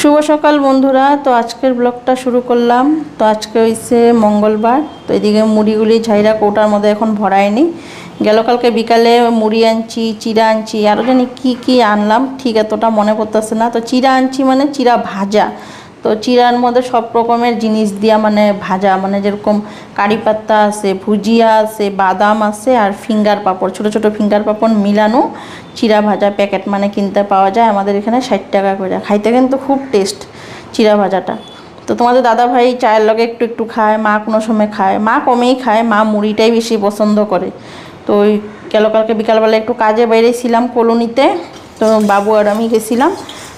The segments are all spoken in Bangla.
শুভ সকাল বন্ধুরা। তো আজকের ব্লগটা শুরু করলাম। তো আজকে হয়েছে মঙ্গলবার। তো এদিকে মুড়িগুলি ঝাইরা কৌটার মধ্যে এখন ভরায়নি। গেল কালকে বিকালে মুড়ি আনছি চিরা আনছি। আরও জানি কী কী আনলাম, ঠিক এতটা মনে পড়তেছে না। তো চিরা আনছি মানে চিরা ভাজা। তো চিরার মধ্যে সব রকমের জিনিস দিয়া মানে ভাজা মানে যেরকম কারি পাত্তা আছে, ভুজিয়া আছে, বাদাম আছে আর ফিঙ্গার পাপড়, ছোট ছোট ফিঙ্গার পাপড় মিলানো চিরা ভাজা প্যাকেট মানে কিনতে পাওয়া যায় আমাদের এখানে ষাট টাকা করে। খাইতে কিন্তু খুব টেস্ট চিরা ভাজাটা। তো তোমাদের দাদা ভাই চায়ের লগে একটু একটু খায়, মা কোনো সময় খায়, মা কমেই খায়, মা মুড়িটাই বেশি পছন্দ করে। তো ওই কালকে বিকালবেলা একটু কাজে বেরিয়েছিলাম কলোনিতে, তো বাবু আর আমি গেছিলাম।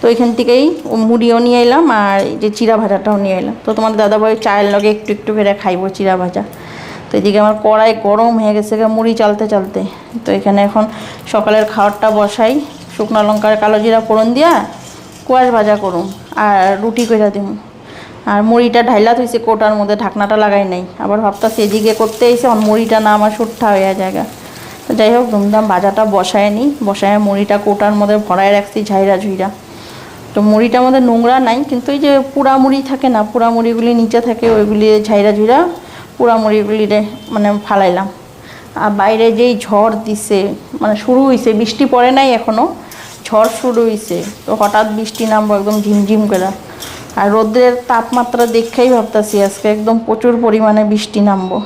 তো এখান থেকেই মুড়িও নিয়ে এলাম আর এই যে চিরা ভাজাটাও নিয়ে এলাম। তো তোমার দাদাভাই চায়ের লগে একটু একটু করে খাইবো চিরা ভাজা। তো এদিকে আমার কড়াই গরম হয়ে গেছে মুড়ি চালতে চালতে। তো এখানে এখন সকালের খাবারটা বসাই, শুকনো লঙ্কার কালো জিরা ফোড়ন দিয়া কুয়াশ ভাজা করুম আর রুটি কইরা দিম। আর মুড়িটা ঢাইলা থইছে, কোটার মধ্যে ঢাকনাটা লাগাই নাই। আবার ভাবতাছি এদিকে করতে এসে আমার মুড়িটা না আমার সুট্ঠা হয়ে জায়গা তো যাই হোক, ধুমধাম ভাজাটা বসায় নিই বসায় মুড়িটা কোটার মধ্যে ভরায় রাখছি ঝাইরা ঝুইরা। তো মুড়িটা আমাদের নোংরা নাই, কিন্তু এই যে পুরা মুড়ি থাকে না, পুরা মুড়িগুলি নিচে থাকে, ওইগুলি ঝাইরা ঝুইরা পুরা মুড়িগুলি মানে ফালাইলাম। আর বাইরে যেই ঝড় দিছে মানে শুরু হয়েছে বৃষ্টি পড়ে নাই এখনও ঝড় শুরু হয়েছে তো হঠাৎ বৃষ্টি নামবো একদম ঝিমঝিম করে। আর রোদের তাপমাত্রা দেখেই ভাবতাছি, আজকে একদম প্রচুর পরিমাণে বৃষ্টি নামবো।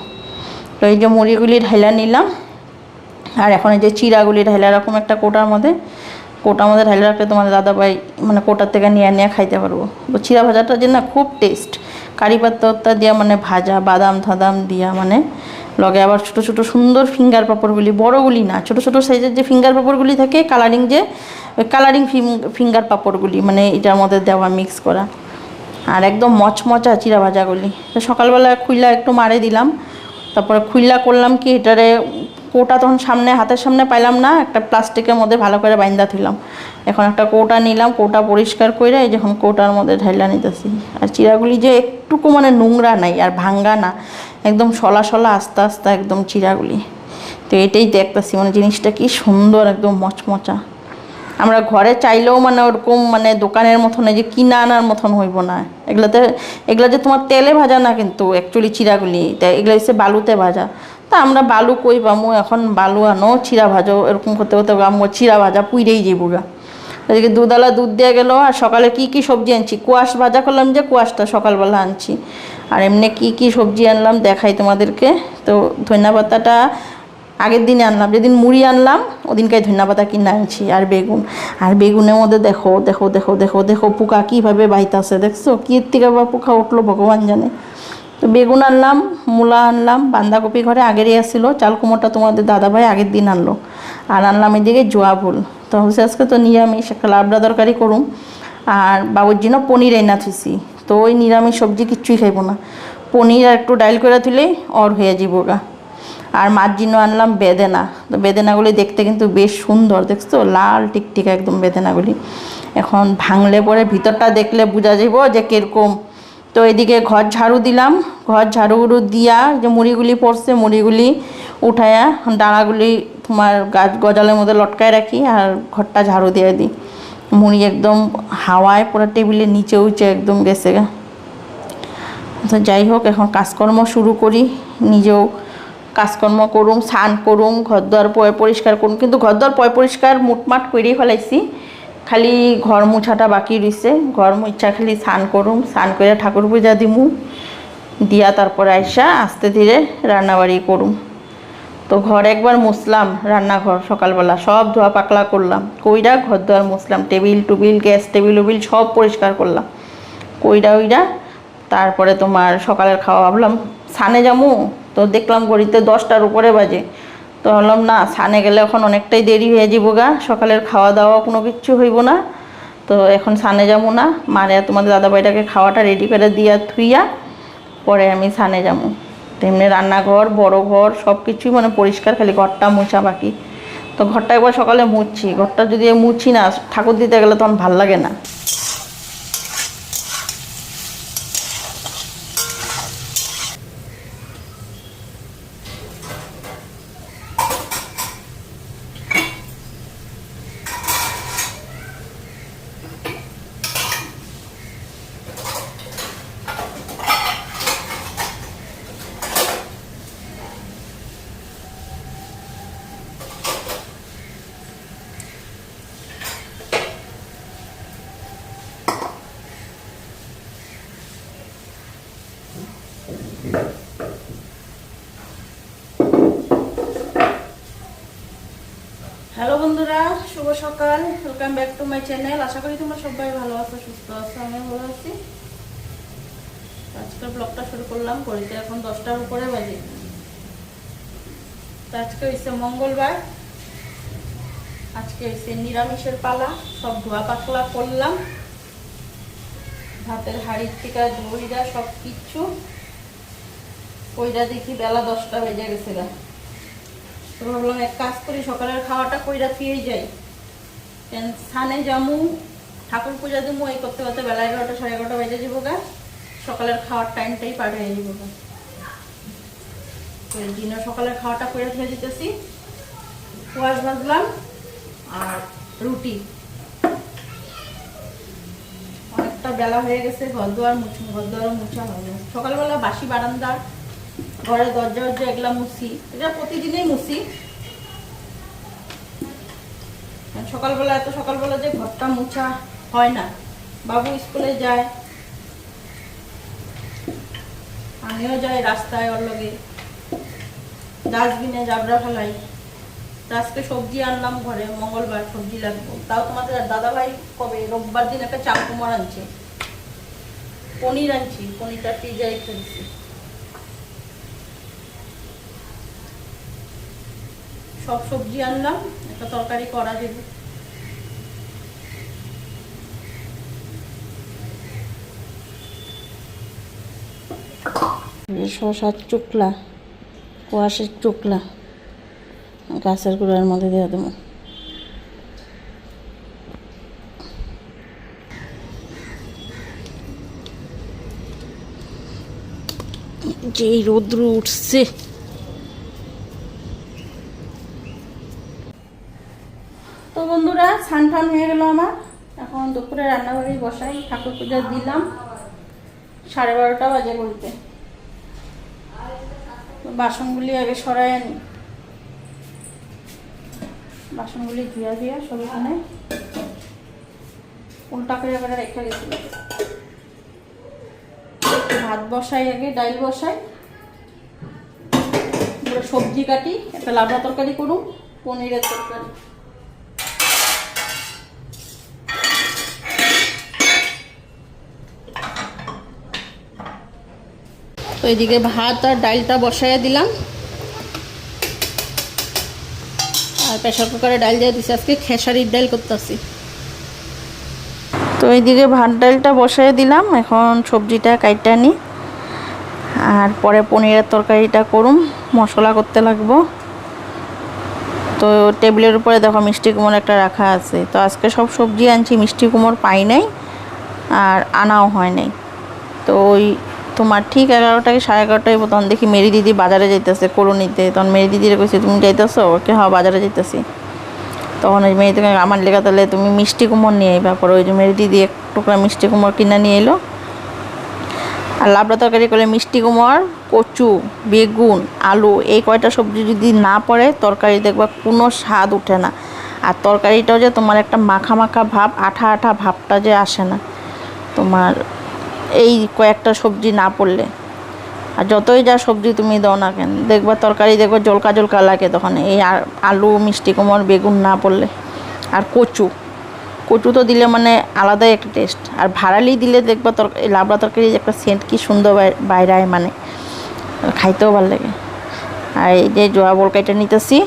তো এই যে মুড়িগুলি ঢাইলা নিলাম, আর এখন এই যে চিরাগুলি ঢাইলা, এরকম একটা কোটার মধ্যে কোটার আমাদের ঢাইলা রাখলে তোমাদের দাদাভাই মানে কোটার থেকে নিয়ে নিয়ে খাইতে পারব। চিরা ভাজাটা যে না খুব টেস্ট কারি পাত্তা দিয়া মানে ভাজা, বাদাম থাদাম দিয়া মানে লগে আবার ছোটো ছোটো সুন্দর ফিঙ্গার পাপড়গুলি, বড়গুলি না, ছোটো ছোটো সাইজের যে ফিঙ্গার পাপড়গুলি থাকে কালারিং যে কালারিং ফিঙ্গার পাপড়গুলি মানে এটার মধ্যে দেওয়া মিক্স করা। আর একদম মচমচা চিরা ভাজাগুলি। তো সকালবেলা খুইলা একটু মারে দিলাম। তারপরে খুইলা করলাম কি, এটারে কোটা তখন সামনে, হাতের সামনে পাইলাম না, একটা প্লাস্টিকের মধ্যে ভালো করে বাইন্দা থইলাম এখন একটা কোটা নিলাম, কোটা পরিষ্কার করে যখন কোটার মধ্যে ঢাইলা নিতেছি। আর চিরাগুলি যে একটুকু মানে নোংরা নাই, আর ভাঙ্গা না, একদম সলা সলা আস্তে আস্তে একদম চিরাগুলি। তো এটাই দেখতেছি মানে জিনিসটা কি সুন্দর, একদম মচমচা। আমরা ঘরে চাইলেও মানে ওরকম মানে দোকানের মতন এই যে কিনা আনার মতন হইব না। এগুলোতে, এগুলো যে তোমার তেলে ভাজা না কিন্তু অ্যাকচুয়ালি চিরাগুলি তাই এগুলো হচ্ছে বালুতে ভাজা। তা আমরা বালু কই পামু এখন বালু আনো, চিরা ভাজো, এরকম করতে করতে আমো চিরা ভাজা পুইরেই যাব গা। এদিকে দুধালা দুধ দিয়ে গেলো, আর সকালে কি কি সবজি আনছি? কুয়াশ ভাজা করলাম যে কুয়াশটা সকালবেলা আনছি। আর এমনি কি কি সবজি আনলাম দেখাই তোমাদেরকে। তো ধনিয়া পাতাটা আগের দিনে আনলাম, যেদিন মুড়ি আনলাম ওদিনকে ধনিয়া পাতা কিনে আনছি, আর বেগুন। আর বেগুনের মধ্যে দেখো দেখো দেখো দেখো দেখো পোকা কীভাবে বাইতাছে, দেখছ? কী থেকে বা পোকা উঠল, ভগবান জানে। তো বেগুন আনলাম মূলা আনলাম বাঁধাকপি ঘরে আগেরই আসছিল। চাল কুমোরটা তোমাদের দাদাভাই আগের দিন আনলো। আর আনলাম এদিকে জোয়া ভুল তো হচ্ছে আজকে তো নিরামিষ, একটা লাবড়া দরকারি করুম। আর বাবুর জন্য পনির এনা থুইছি। তো ওই নিরামিষ সবজি কিচ্ছুই খাইবো না। পনির আর একটু ডাইল করে তুলে অর হয়ে যাব গা। আর মার জন্য আনলাম বেদেনা। তো বেদেনাগুলি দেখতে কিন্তু বেশ সুন্দর, দেখছ? লাল টিকটিকা একদম বেদেনাগুলি। এখন ভাঙলে পরে ভিতরটা দেখলে বোঝা যাব যে কীরকম তো এদিকে ঘর ঝাড়ু দিলাম। ঘর ঝাড়ু দিয়া যে মুড়িগুলি পড়ছে, মুড়িগুলি উঠায়া ডাঁড়াগুলি তোমার গাছ গজালের মধ্যে লটকায় রাখি আর ঘরটা ঝাড়ু দিয়ে দিই। মুড়ি একদম হাওয়ায় পুরো টেবিলের নিচে উঁচে একদম গেছে তো যাই হোক, এখন কাজকর্ম শুরু করি। নিজেও কাজকর্ম করুম, স্নান করুম ঘর দুয়ার পয় পরিষ্কার করুম। কিন্তু ঘর দুয়ার পয় পরিষ্কার মুটমাট করেই ফেলাইছি। খালি ঘর মুছাটা বাকি রইছে। ঘর মুছা খালি স্নান করুম। স্নান করে ঠাকুর পূজা দিমু। দিয়া তারপরে আইসা আস্তে ধীরে রান্নাবাড়ি করুম। তো ঘর একবার মুছলাম, রান্নাঘর, সকালবেলা সব ধোয়া পাকলা করলাম। কইরা ঘর দুয়ার মুছলাম, টেবিল টুবিল, গ্যাস টেবিল উবিল সব পরিষ্কার করলাম। কইরা উইরা তারপরে তোমার সকালের খাওয়া ভাবলাম সানে যামু? তো দেখলাম ঘড়িতে দশটার উপরে বাজে। তো ভাবলাম, না সানে গেলে এখন অনেকটাই দেরি হয়ে যাব গা। সকালের খাওয়া দাওয়া কোনো কিচ্ছু হইব না। তো এখন সানে যাব না। মারে তোমাদের দাদাভাইটাকে খাওয়াটা রেডি করে দিয়া থুইয়া পরে আমি সানে যাব। তেমনি রান্নাঘর, বড় ঘর সব কিছুই মানে পরিষ্কার, খালি ঘরটা মোছা বাকি। তো ঘরটা একবার সকালে মুছছি ঘরটা যদি মুছি না, ঠাকুর দিতে গেলে তখন ভালো লাগে না। বন্ধুরা, শুভ সকাল। Welcome back to my channel আশা করি তোমরা সবাই ভালো আছো, সুস্থ আছো আমি ভালো আছি। তো আজকের ব্লগটা শুরু করলাম ঘড়িতে এখন দশটার উপরে বাজে। আজকে হচ্ছে মঙ্গলবার। আজকে হচ্ছে নিরামিষের পালা। সব ধোয়া পাতলা করলাম। ভাতের হাড়ির থেকে দইরা সব কিচ্ছু কইরা দেখি বেলা দশটা বেজে গেছে তো ভাবলাম এক কাজ করি, সকালের খাওয়াটা কইরা ফিরেই যাই। জামু ঠাকুর পূজা দিমু, এই করতে করতে বেলা এগারোটা, সাড়ে এগারোটা বেজে যাব গা। সকালের খাওয়ার টাইমটাই গা। সকালের খাওয়াটা কইরা ফিরে দিতেছি। কুয়াশ ভাজলাম আর রুটি। অনেকটা বেলা হয়ে গেছে, ঘর দুয়ার মুছ, ঘর দুয়ার মুছা সকালবেলা বাসি বারান্দা ঘরের দরজা দরজা এগুলা মুছি। এটা প্রতিদিনই মুছি। সকালবেলা, এত সকালবেলা যে ঘরটা মুছা হয় না। বাবু স্কুলে যায়, আমিও যাই রাস্তায় ওর লগে। ডাস্টবিনে জাবরা ফেলাই। আজকে সবজি আনলাম ঘরে, মঙ্গলবার সবজি লাগবো। তাও তোমাদের দাদা ভাই কবে? রোববার দিন একটা চাল কুমার আনছে। পনির আনছি, পনিরটা ফ্রিজে ফেলছি সব সবজি আনলাম, একটা তরকারি করা যাবে শশার চুকলা, কুয়াশের চুকলা, গাছের গুঁড়ার মধ্যে দেওয়া দেবো। যেই রৌদ্র উঠছে তো বন্ধুরা স্নান টান হয়ে গেল আমার এখন দুপুরে রান্নাবাড়ি বসাই, ঠাকুর পূজা দিলাম। সাড়ে বারোটা বাজে বলতে। বাসনগুলি আগে সরাই আনি। বাসনগুলি ধুয়া ধুয়া সব এখানে উল্টা করে এবারে রেখে গেছিল। ভাত বসাই আগে, ডাইল বসাই। সবজি কাটি, একটা লাবড়া তরকারি করুন পনিরের তরকারি। তো এদিকে ভাত আর ডালটা বসাইয়া দিলাম। আর প্রেশার কুকারে ডাল দিয়ে দিছি, আজকে খেসারির ডাল করতেছি। তো এইদিকে ভাত ডালটা বসাই দিলাম, এখন সবজিটা কাইটা নিই আর পরে পনিরের তরকারিটা করুম, মশলা করতে লাগবো। তো টেবিলের উপরে দেখো মিষ্টি কুমড় একটা রাখা আছে। তো আজকে সব সবজি আনছি, মিষ্টি কুমড় পাই নাই, আর আনাও হয় নাই। তো ওই তোমার ঠিক এগারোটাকে সাড়ে এগারোটায় তখন দেখি মেরি দিদি বাজারে যাইতেছে করুনিতে তখন মেরি দিদিরে কইছে, তুমি যাইতেছো? ওকে হ্যাঁ বাজারে যাইতেছি। তখন ওই মেয়ে থেকে আমার লেখা, তাহলে তুমি মিষ্টি কুমড় নিয়ে আইবা পরে। ওই যে মেরি দিদি এক টুকরা মিষ্টি কুমড় কিনে নিয়ে এলো। আর লাবড়া তরকারি করলে মিষ্টি কুমড়, কচু, বেগুন, আলু, এই কয়টা সবজি যদি না পড়ে, তরকারি দেখবা কোনো স্বাদ উঠে না। আর তরকারিটাও যে তোমার একটা মাখা মাখা ভাব, আঠা আঠা ভাবটা যে আসে না। তোমার এই কয়েকটা সবজি না পড়লে। আর যতই যা সবজি তুমি দাও না কেন, দেখবা তরকারি দেখবা জলকা জলকা লাগে তখন, এই আলু, মিষ্টি, কুমড়, বেগুন না পড়লে। আর কচু কচু তো দিলে মানে আলাদাই একটা টেস্ট আর ভাড়ালি দিলে দেখবা তরকারি লাবড়া তরকারি একটা সেন্ট কি সুন্দর বাইরে আয় মানে খাইতেও ভালো লাগে। আর এই যে জোয়া বল কাইটা নিতেছি,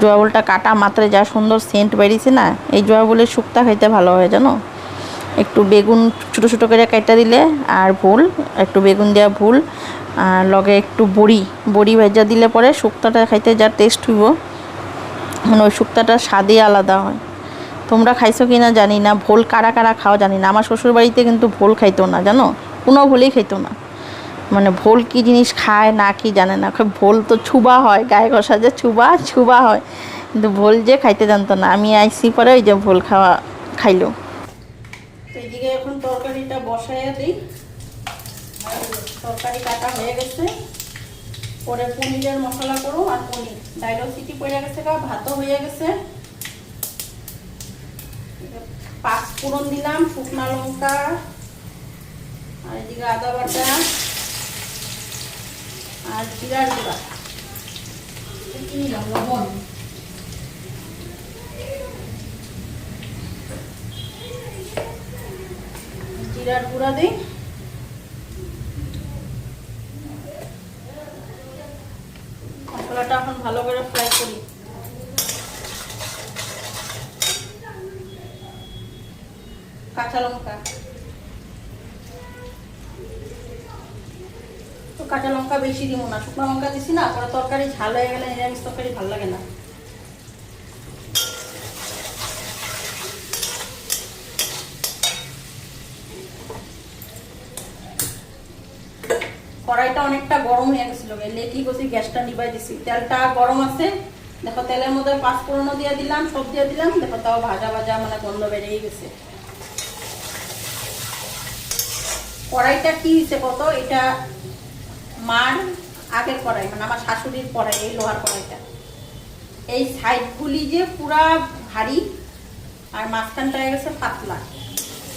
জোয়া বলটা কাটা মাত্রে যা সুন্দর সেন্ট বেরিয়েছে না, এই জোয়া বলের শুক্তা খাইতে ভালো হয়, জানো? একটু বেগুন ছোটো ছোটো করে কাইটা দিলে আর ভুল, একটু বেগুন দেওয়া ভুল, আর লগে একটু বড়ি বড়ি ভেজা দিলে পরে শুক্তাটা খাইতে যা টেস্ট হইব। মানে ওই শুক্তাটা স্বাদই আলাদা হয়। তোমরা খাইছো কি না জানি না, ভোল কারা কারা খাওয়া জানি না। আমার শ্বশুর বাড়িতে কিন্তু ভোল খাইতো না, জানো? কোনো ভোলই খাইতো না। মানে ভোল কি জিনিস খায় না কি জানে না। ভোল তো ছুবা হয়, গায়ে ঘষা যে ছুবা ছুবা হয়। কিন্তু ভোল যে খাইতে জানতো না। আমি আইসি পরে ওই যে ভোল খাওয়া খাইলো। বসাইয়া দিই। তরকারি কাটা হয়ে গেছে। পরে পনিরের মশলা করো আর পনির। ডাইলও সিটি পড়ে গেছে গা, ভাতও হয়ে গেছে। পাঁচ ফোড়ন দিলাম, শুকনো লঙ্কা, আর এদিকে আদা বাটা আর জিরার গুঁড়া। লবণ। জিরার গুঁড়া দিই মশলাটা এখন ভালো করে ফ্রাই করি। কাঁচা লঙ্কা। কাঁচা লঙ্কা বেশি দিব না, শুকনো লঙ্কা দিছি না তরকারি ঝাল হয়ে গেলে নিরামিষ তরকারি ভালো লাগে না। কড়াইটা অনেকটা গরম হয়ে গেছিল। এলে কি গ্যাসটা নিবাই দিছি। তেলটা গরম আছে। দেখো, তেলের মধ্যে পাঁচফোড়নও দিয়ে দিলাম, সব দিয়ে দিলাম। দেখো, তাও ভাজা ভাজা মানে গন্ধ বেড়েই গেছে। কড়াইটা কি হয়েছে কত এটা মার আগের কড়াই মানে আমার শাশুড়ির কড়াই, এই লোহার কড়াইটা। এই সাইডগুলি যে পুরা ভারী, আর মাঝখানটা গেছে পাতলা।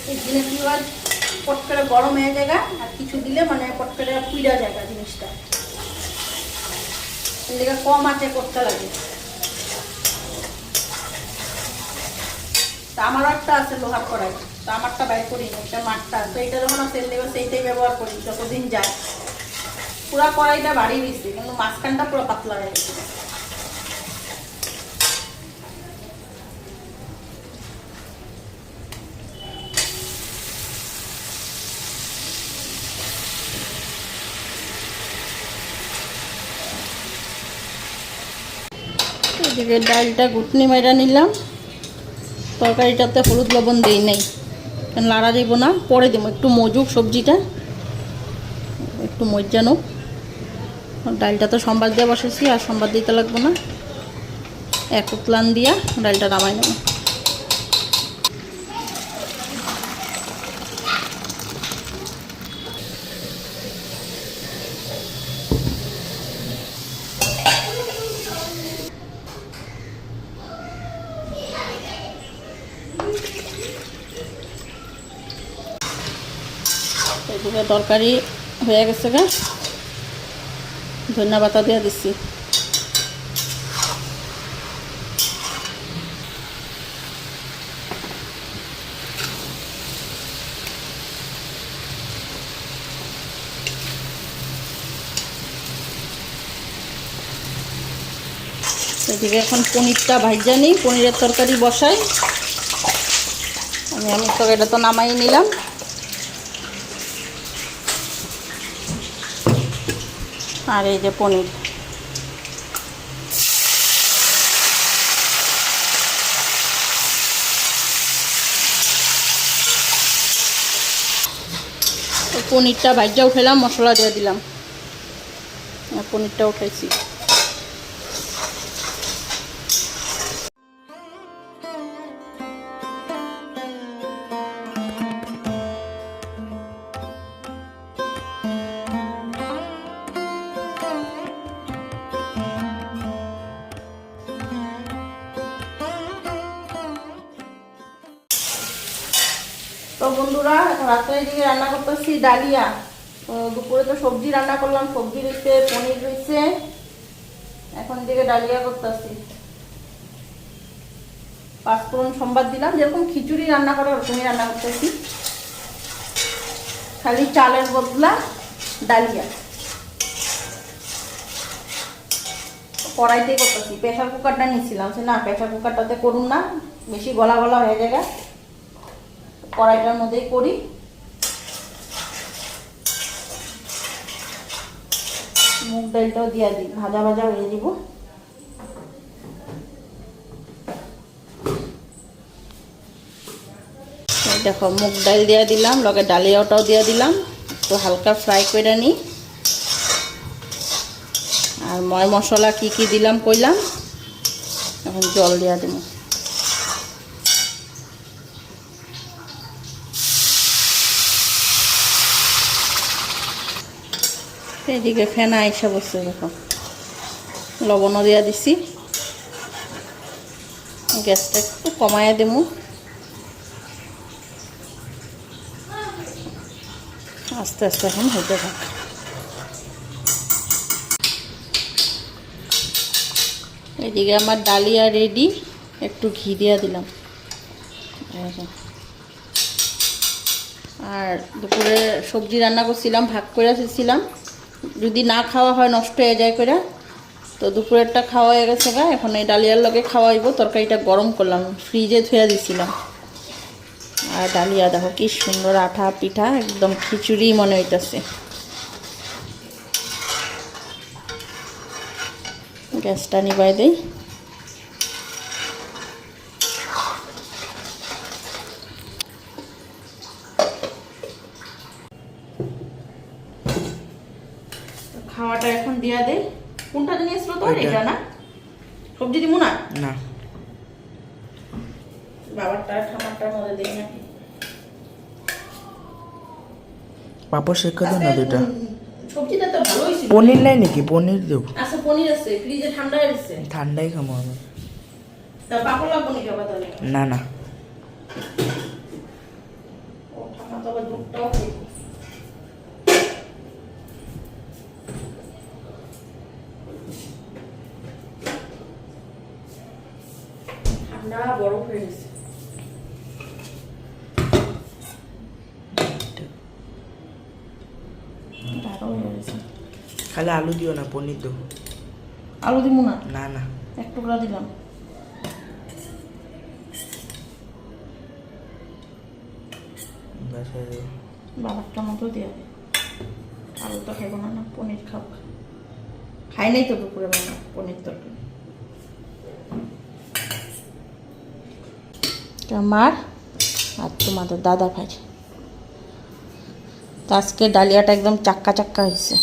এই জিনিস এবার পট করে গরম হয়ে জায়গা আর কিছু দিলে মানে পট করে পুইরা জায়গা জিনিসটা। এদিকে কম আছে করতে লাগে। তা আমারও একটা আছে লোহার কড়াই। তো আমারটা বাইর করি এটা মাঠটা। তো এটা যখন তেল দেবে, সেইটাই ব্যবহার করি যতদিন যায়। পুরা কড়াইটা বাড়িয়ে দিচ্ছে কিন্তু মাঝখানটা পুরো পাতলা হয়ে গেছে। এদিকে ডালটা গুটনি মেরা নিলাম। তরকারিটাতে হলুদ লবণ দিই নেই। লাড়া দিব না, পরে দেবো। একটু মজুক সবজিটা, একটু মজ্জানো ডালটা তো সোমবার দিয়ে বসেছি, আর সোমবার দিতে লাগবো না। এক উতলান দিয়া ডালটা নামাই নেব। এদিকে তরকারি হয়ে গেছে গা। ধনিয়া পাতা দিয়ে দিচ্ছি এদিকে এখন পনিরটা নিই, পনিরের তরকারি বসাই। আমি আমি তরকারিটা তো নামাই নিলাম। আর এই যে পনির। পনিরটা ভাজ্যা উঠেলাম মশলা দিয়ে দিলাম। পনিরটা উঠাইছি তো বন্ধুরা, রাত্রে দিকে রান্না করতেছি ডালিয়া। দুপুরে তো সবজি রান্না করলাম, সবজি রয়েছে, পনির রয়েছে। এখন দিকে ডালিয়া করতেছি। পাঁচফোড়ন সোমবার দিলাম, যেরকম খিচুড়ি রান্না করে ওরকমই রান্না করতেছি। খালি চালের বদলা ডালিয়া। কড়াইতেই করতেছি প্রেশার কুকারটা নিয়েছিলাম। সে না প্রেশার কুকারটাতে করুন না, বেশি গলা গলা হয়ে যায় কড়াইটার মধ্যেই করি। মুগ ডালটাও দিয়ে দিই, ভাজা ভাজা হয়ে দিব দেখো, মুগ ডাল দিয়ে দিলাম, লগে ডালিয়াটাও দিয়ে দিলাম। তো হালকা ফ্রাই করে নিই। আর ময় মশলা কি কি দিলাম কইলাম? এখন জল দিয়া দেবো। এদিকে ফেনা আইসা বসছে, দেখো। লবণও দিয়া দিছি। গ্যাসটা একটু কমায় দেবো। আস্তে আস্তে এখন হতে থাকে। এদিকে আমার ডালিয়া রেডি একটু ঘি দিয়া দিলাম। আর দুপুরে সবজি রান্না করছিলাম, ভাগ করে এসেছিলাম যদি না খাওয়া হয়, নষ্ট হয়ে যায় করে তো দুপুরেরটা খাওয়া হয়ে গেছে গা। এখন এই ডালিয়ার লগে খাওয়াইব। তরকারিটা গরম করলাম ফ্রিজে ধুয়ে দিছিলাম। আর ডালিয়া দেখো কি সুন্দর আঠা পিঠা, একদম খিচুড়ি মনে হইতেছে। গ্যাসটা নিবাই দেই তো দে। কোনটা জানি আসলো তো। এটা না? সবজি দিব না। না বাবারটা ঠামারটার মধ্যে দেই নাকি? পাপড় শেখা দাও না দুইটা। সবজিটা তো ভালো হয়েছিল পনির নাই নাকি? পনির দেব। আচ্ছা পনির আছে। ফ্রিজে ঠান্ডা গেছে। ঠান্ডাই খাব আমি। তা পাপড় লাগবো নাকি আবার না না। ও ঠান্ডা তো আবার দুধটাও বরফ হয়ে গেছে। খালি আলু দিও না পনির দেবো। আলু দিব না? না না। এক টুকরা দিলাম। বাবারটা মতো দিয়ে দে। আলু তো খাইব না না পনির খাও খাই নাই তো দুপুরে বাবা পনির তরকারি। এটা মার আর তোমাদের দাদা ভাই। আজকে ডালিয়াটা একদম চাক্কা চাক্কা হয়েছে।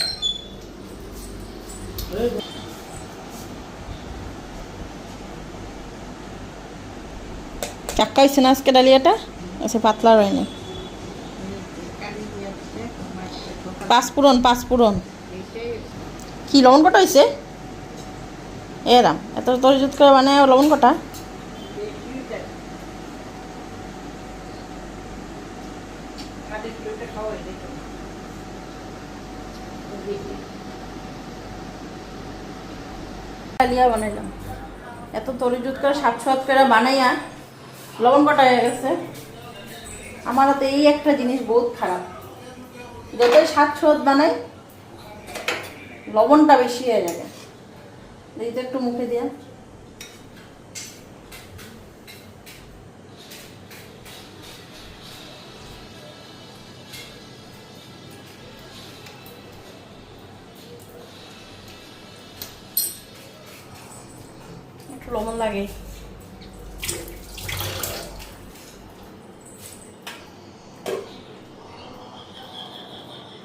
চাক্কা হয়েছে না আজকে ডালিয়াটা? আচ্ছা পাতলা হয়নি। পাঁচপুরন পাঁচপুরন কি, লবণ কটা হয়েছে? এরাম এত তরিজুত করে মানে লবণ কটা? ডালিয়া বানাইলাম। এত তরিজুত করে, সাত সাত করে বানাইয়া লবণ কটা হয়ে গেছে। আমার হাতে এই একটা জিনিস বহুত খারাপ। যতই সাত সাত বানাই, লবণটা বেশি হয়ে যাবে। এই তো একটু মুখে দিয়া। লাগে।